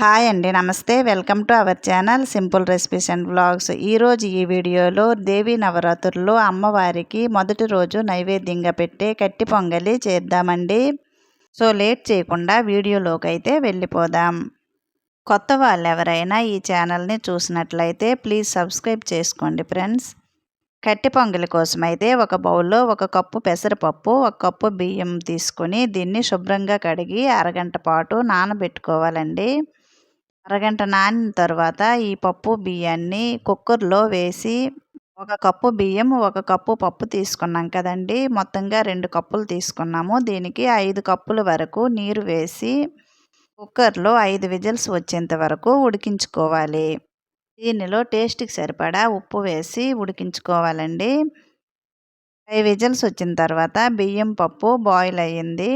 Hi అండి నమస్తే. Welcome to our channel simple recipes and blogs ఈరోజు ఈ వీడియోలో దేవి నవరాత్రుల్లో అమ్మవారికి మొదటి రోజు నైవేద్యంగా పెట్టే కట్టి పొంగలి చేద్దామండి. సో లేట్ చేయకుండా వీడియోలోకి అయితే వెళ్ళిపోదాం. కొత్త వాళ్ళు ఎవరైనా ఈ ఛానల్ని చూసినట్లయితే ప్లీజ్ సబ్స్క్రైబ్ చేసుకోండి ఫ్రెండ్స్. కట్టి పొంగలి కోసం అయితే ఒక బౌల్లో ఒక కప్పు పెసరపప్పు ఒక కప్పు బియ్యం తీసుకొని దీన్ని శుభ్రంగా కడిగి అరగంట పాటు నానబెట్టుకోవాలండి. అరగంట నానిన తర్వాత ఈ పప్పు బియ్యాన్ని కుక్కర్లో వేసి ఒక కప్పు బియ్యం ఒక కప్పు పప్పు తీసుకున్నాం కదండి. మొత్తంగా రెండు కప్పులు తీసుకున్నాము. దీనికి ఐదు కప్పుల వరకు నీరు వేసి కుక్కర్లో ఐదు విజిల్స్ వచ్చేంత వరకు ఉడికించుకోవాలి. దీనిలో టేస్ట్కి సరిపడా ఉప్పు వేసి ఉడికించుకోవాలండి. ఫైవ్ విజిల్స్ వచ్చిన తర్వాత బియ్యం పప్పు బాయిల్ అయ్యింది.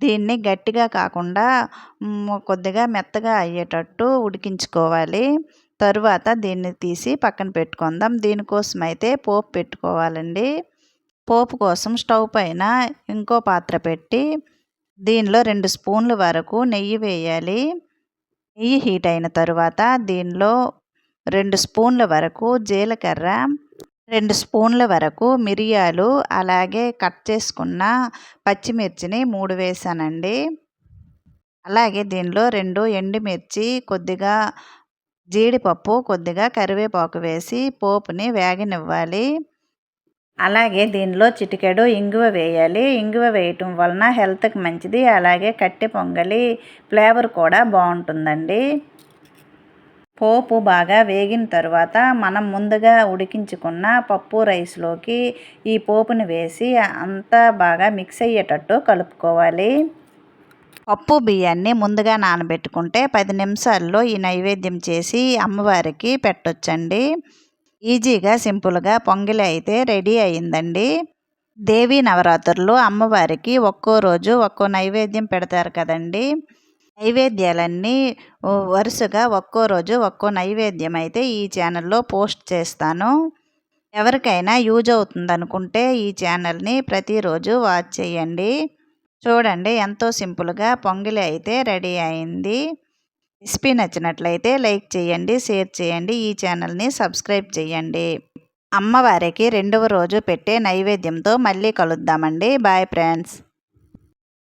దీన్ని గట్టిగా కాకుండా కొద్దిగా మెత్తగా అయ్యేటట్టు ఉడికించుకోవాలి. తరువాత దీన్ని తీసి పక్కన పెట్టుకుందాం. దీనికోసం అయితే పోపు పెట్టుకోవాలండి. పోపు కోసం స్టవ్ పైన ఇంకో పాత్ర పెట్టి దీనిలో రెండు స్పూన్ల వరకు నెయ్యి వేయాలి. నెయ్యి హీట్ అయిన తరువాత దీనిలో రెండు స్పూన్ల వరకు జీలకర్ర రెండు స్పూన్ల వరకు మిరియాలు అలాగే కట్ చేసుకున్న పచ్చిమిర్చిని మూడు వేసానండి. అలాగే దీనిలో రెండు ఎండుమిర్చి కొద్దిగా జీడిపప్పు కొద్దిగా కరివేపాకు వేసి పోపుని వేగనివ్వాలి. అలాగే దీనిలో చిటికెడు ఇంగువ వేయాలి. ఇంగువ వేయటం వలన హెల్త్కి మంచిది. అలాగే కట్టె పొంగలి ఫ్లేవర్ కూడా బాగుంటుందండి. పోపు బాగా వేగిన తర్వాత మనం ముందుగా ఉడికించుకున్న పప్పు రైస్లోకి ఈ పోపుని వేసి అంతా బాగా మిక్స్ అయ్యేటట్టు కలుపుకోవాలి. పప్పు బియ్యాన్ని ముందుగా నానబెట్టుకుంటే పది నిమిషాల్లో ఈ నైవేద్యం చేసి అమ్మవారికి పెట్టొచ్చండి. ఈజీగా సింపుల్గా పొంగిలి అయితే రెడీ అయిందండి దేవీ నవరాత్రులు అమ్మవారికి ఒక్కో రోజు ఒక్కో నైవేద్యం పెడతారు కదండీ. నైవేద్యాలన్నీ వరుసగా ఒక్కో రోజు ఒక్కో నైవేద్యం అయితే ఈ ఛానల్లో పోస్ట్ చేస్తాను. ఎవరికైనా యూజ్ అవుతుంది అనుకుంటే ఈ ఛానల్ని ప్రతిరోజు వాచ్ చేయండి. చూడండి ఎంతో సింపుల్గా పొంగిలి అయితే రెడీ అయింది. రెసిపీ నచ్చినట్లయితే లైక్ చేయండి షేర్ చేయండి ఈ ఛానల్ని సబ్స్క్రైబ్ చేయండి. అమ్మవారికి రెండవ రోజు పెట్టే నైవేద్యంతో మళ్ళీ కలుద్దామండి. Bye friends.